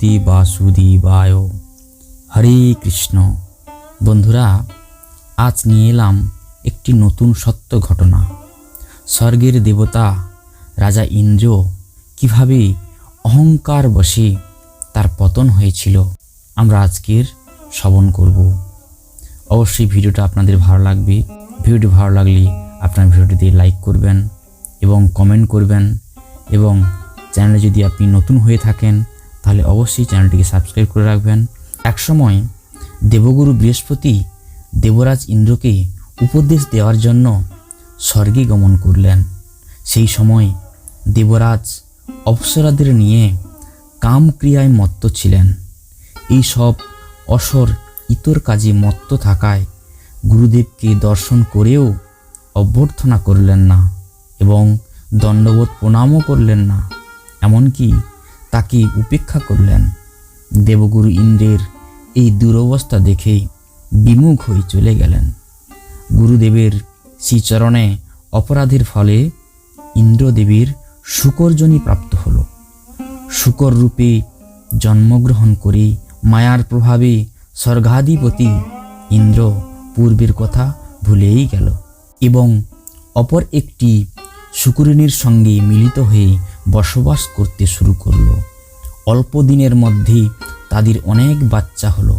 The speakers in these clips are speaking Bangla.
ভগবতী বাসুদেবায়। হরে কৃষ্ণ। বন্ধুরা, আজ নিয়ে এলাম একটি নতুন সত্য ঘটনা। স্বর্গের দেবতা রাজা ইন্দ্র কীভাবে অহংকার বসে তার পতন হয়েছিল, আমরা আজকের শ্রবণ করব। অবশ্যই ভিডিওটা আপনাদের ভালো লাগবে। ভিডিওটি ভালো লাগলে আপনার ভিডিওটিতে লাইক করবেন এবং কমেন্ট করবেন এবং চ্যানেলে যদি আপনি নতুন হয়ে থাকেন তাহলে অবশ্যই চ্যানেলটিকে সাবস্ক্রাইব করে রাখবেন। একসময় দেবগুরু বৃহস্পতি দেবরাজ ইন্দ্রকে উপদেশ দেওয়ার জন্য স্বর্গে গমন করলেন। সেই সময় দেবরাজ অপসরাদের নিয়ে কামক্রিয়ায় মত্ত ছিলেন। এই সব অসর ইতর কাজে মত্ত থাকায় গুরুদেবকে দর্শন করেও অভ্যর্থনা করলেন না এবং দণ্ডবোধ প্রণামও করলেন না। এমনকি তাকে উপেক্ষা করলেন। দেবগুরু ইন্দ্রের এই দুরবস্থা দেখে বিমুখ হয়ে চলে গেলেন। গুরুদেবের শ্রীচরণে অপরাধের ফলে ইন্দ্রদেবীর শুকরজনী প্রাপ্ত হল। শুকর রূপে জন্মগ্রহণ করে মায়ার প্রভাবে স্বর্গাধিপতি ইন্দ্র পূর্বের কথা ভুলেই গেল এবং অপর একটি শুকুরিনীর সঙ্গে মিলিত হয়ে বসবাস করতে শুরু করল। অল্প দিনের মধ্যেই তাদের অনেক বাচ্চা হলো।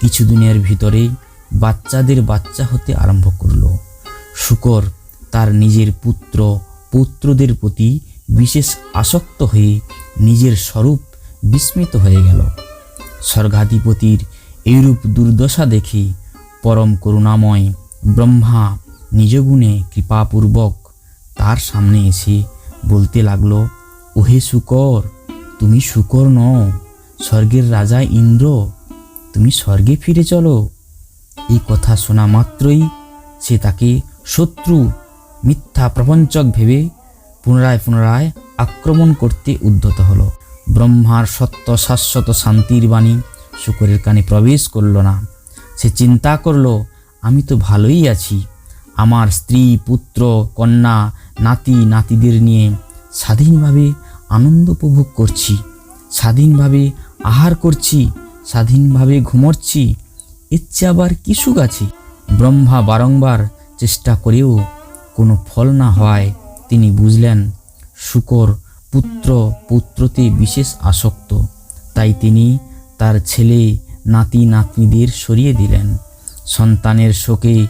কিছুদিনের ভিতরে বাচ্চাদের বাচ্চা হতে আরম্ভ করল। শুকর তার নিজের পুত্র, পুত্রদের প্রতি বিশেষ আসক্ত হয়ে নিজের স্বরূপ বিস্মিত হয়ে গেল। স্বর্গাধিপতির এইরূপ দুর্দশা দেখে পরম করুণাময় ব্রহ্মা নিজগুণে কৃপাপূর্বক তার সামনে এসে বলতে লাগল, ওহে শুকর তুমি শুকর নও, স্বর্গের রাজা ইন্দ্র, তুমি স্বর্গে ফিরে চলো। এই কথা শোনা মাত্রই সে তাকে শত্রু, মিথ্যা প্রপঞ্চক ভেবে পুনরায় পুনরায় আক্রমণ করতে উদ্যত হলো। ব্রহ্মার সত্য শাশ্বত শান্তির বাণী শুকরের কানে প্রবেশ করল না। সে চিন্তা করল, আমি তো ভালোই আছি। আমার স্ত্রী, পুত্র, কন্যা, নাতি, নাতিদের নিয়ে স্বাধীনভাবে আনন্দ উপভোগ করছি, স্বাধীনভাবে আহার করছি, স্বাধীনভাবে ঘুমোচ্ছি ইচ্ছে আবার কি সুখ আছে? ব্রহ্মা বারংবার চেষ্টা করেও কোনো ফল না হওয়ায় তিনি বুঝলেন, শুকর পুত্র পুত্রতে বিশেষ আসক্ত। তাই তিনি তার ছেলে, নাতি, নাতনিদের সরিয়ে দিলেন। সন্তানের শোকে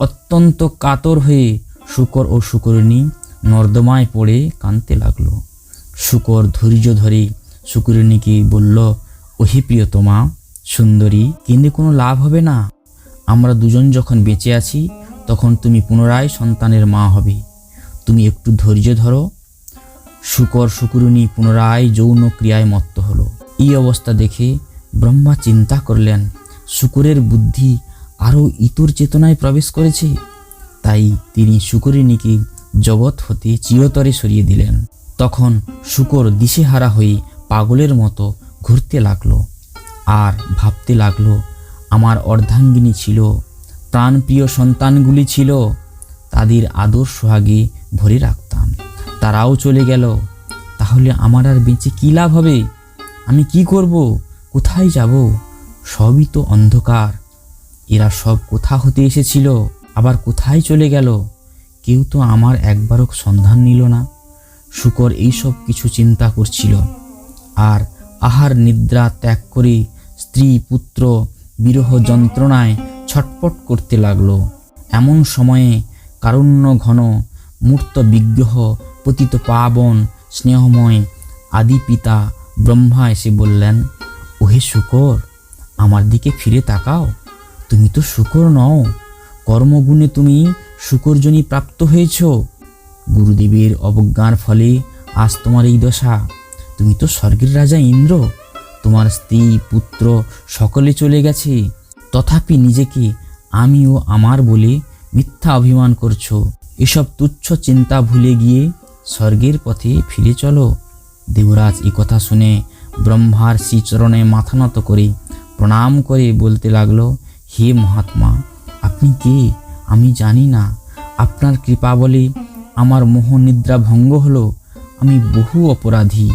অত্যন্ত কাতর হয়ে শুকর ও শুকরিণী নর্দমায় পড়ে কাঁদতে লাগল। শুকর ধৈর্য ধরে শুকরিণীকে বলল, ওহে প্রিয়তমা, সুন্দরী কিন্তু কোনো লাভ হবে না। আমরা দুজন যখন বেঁচে আছি, তখন তুমি পুনরায় সন্তানের মা হবে। তুমি একটু ধৈর্য ধরো। শুকর শুকুরুনি পুনরায় যৌন ক্রিয়ায় মত্ত হলো। এই অবস্থা দেখে ব্রহ্মা চিন্তা করলেন, শুকুরের বুদ্ধি আরও ইতর চেতনায় প্রবেশ করেছে। তাই তিনি শুকরিণীকে জগৎ হতে চিরতরে সরিয়ে দিলেন। তখন শুকর দিশেহারা হয়ে পাগলের মতো ঘুরতে লাগল আর ভাবতে লাগল, আমার অর্ধাঙ্গিনী ছিল, প্রাণপ্রিয় সন্তানগুলি ছিল, তাদের আদর সোহাগে ভরে রাখতাম। তারাও চলে গেল, তাহলে আমার আর বেঁচে কী লাভ হবে? আমি কি করব? কোথায় যাব? সবই তো অন্ধকার। এরা সব কোথা হতে এসেছিল? আবার কোথায় চলে গেল? কেউ তো আমার একবারও সন্ধান নিল না। শুকর এইসব কিছু চিন্তা করছিল। আর আহার নিদ্রা ত্যাগ করে স্ত্রী পুত্র বিরহ যন্ত্রণায় ছটপট করতে লাগল। এমন সময়ে কারুণ্য ঘন মূর্ত বিগ্রহ পতিত পাবন স্নেহময় আদি পিতা ব্রহ্মা এসে বললেন, ওহে শুকর, আমার দিকে ফিরে তাকাও। তুমি তো শুকর নও। কর্মগুণে তুমি শুকরজনী প্রাপ্ত হয়েছ। গুরুদেবের অবজ্ঞার ফলে আজ তোমার এই দশা। তুমি তো স্বর্গের রাজা ইন্দ্র। তোমার স্ত্রী, পুত্র সকলে চলে গেছে। তথাপি নিজেকে আমিও আমার বলে মিথ্যা অভিমান করছ। এসব তুচ্ছ চিন্তা ভুলে গিয়ে স্বর্গের পথে ফিরে চলো। দেবরাজ এই কথা শুনে ব্রহ্মার শ্রীচরণে মাথা নত করে প্রণাম করে বলতে লাগল, হে মহাত্মা, আপনি কে? আমি জানি না। আপনার কৃপা বলে আমার মোহ নিদ্রা ভঙ্গ হলো, আমি বহু অপরাধী।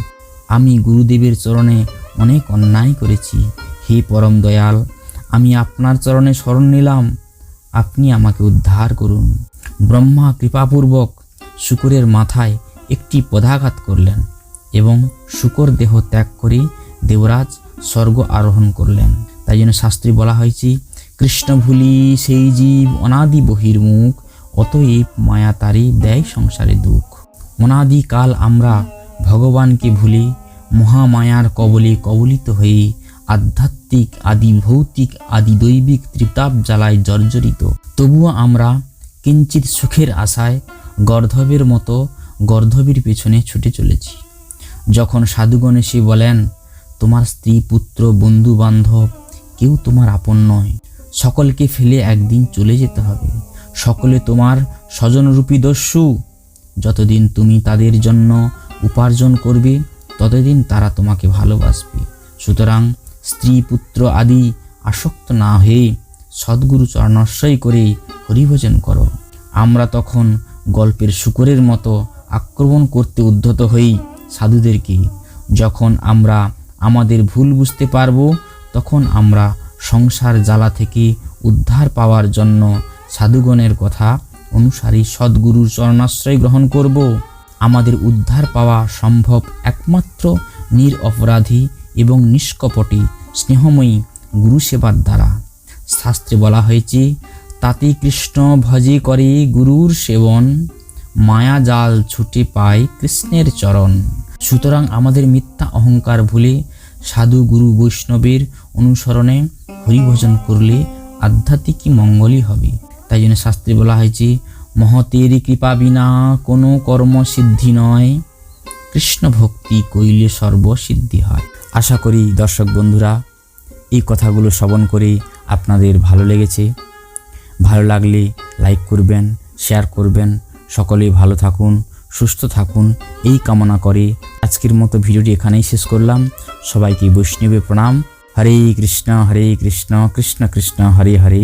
আমি গুরুদেবের চরণে অনেক অন্যায় করেছি। হে পরম দয়াল, আমি আপনার চরণে শরণ নিলাম। আপনি আমাকে উদ্ধার করুন। ব্রহ্মা কৃপাপূর্বক শুকুরের মাথায় একটি পদাঘাত করলেন এবং শুকর দেহ ত্যাগ করে দেবরাজ স্বর্গ আরোহণ করলেন। তাই জন্য শাস্ত্রী বলা হয়েছে, কৃষ্ণ ভুলি সেই জীব অনাদি বহির্মুখ। অতএব মায়া তারি দেয় সংসারে দুঃখ। অনাদিকাল আমরা ভগবানকে ভুলি, মহামায়ার কবলে কবলিত হয়ে আধ্যাত্মিক আদি ভৌতিক আদি দৈবিক ত্রিতাপ জ্বালায় জর্জরিত। তবুও আমরা কিঞ্চিত সুখের আশায় গর্ধবের মতো গর্ধবের পেছনে ছুটে চলেছি। যখন সাধুগণ এসে বলেন, তোমার স্ত্রী, পুত্র বন্ধু বান্ধব কেউ তোমার আপন নয়। সকলকে ফেলে একদিন চলে যেতে হবে। সকলে তোমার স্বজনরূপী দস্যু। যতদিন তুমি তাদের জন্য উপার্জন করবে, ততদিন তারা তোমাকে ভালোবাসবে। সুতরাং স্ত্রী, পুত্র আদি, আসক্ত না হয়ে সদ্গুরু চরণাশ্রয় করে হরিভোজন করো। আমরা তখন গল্পের শুকরের মতো আক্রমণ করতে উদ্ধত হই সাধুদেরকে। যখন আমরা আমাদের ভুল বুঝতে পারব, তখন আমরা সংসার জ্বালা থেকে উদ্ধার পাওয়ার জন্য সাধুগণের কথা অনুসারী সদ্গুরুর চরণাশ্রয় গ্রহণ করব। আমাদের উদ্ধার পাওয়া সম্ভব একমাত্র নির অপরাধী এবং নিষ্কপটে স্নেহময়ী গুরু সেবার দ্বারা। শাস্ত্রে বলা হয়েছে তাতে কৃষ্ণ ভজে করে গুরুর সেবন, মায়া জাল ছুটে পায় কৃষ্ণের চরণ। সুতরাং আমাদের মিথ্যা অহংকার ভুলে সাধু গুরু বৈষ্ণবের অনুসরণে হরিভজন করলে আধ্যাত্মিক মঙ্গলই হবে। তাই জন্য শাস্ত্রে বলা হয়েছে, মহতের কৃপা বিনা কোনো কর্ম সিদ্ধি নয়। কৃষ্ণ ভক্তি কইলে সর্বসিদ্ধি হয়। আশা করি দর্শক বন্ধুরা, এই কথাগুলো শ্রবণ করে আপনাদের ভালো লেগেছে। ভালো লাগলে লাইক করবেন, শেয়ার করবেন। সকলে ভালো থাকুন, সুস্থ থাকুন। এই কামনা করে আজকের মতো ভিডিওটি এখানেই শেষ করলাম। সবাইকে বৈষ্ণবে প্রণাম। হরে কৃষ্ণ হরে কৃষ্ণ কৃষ্ণ কৃষ্ণ, হরে হরে।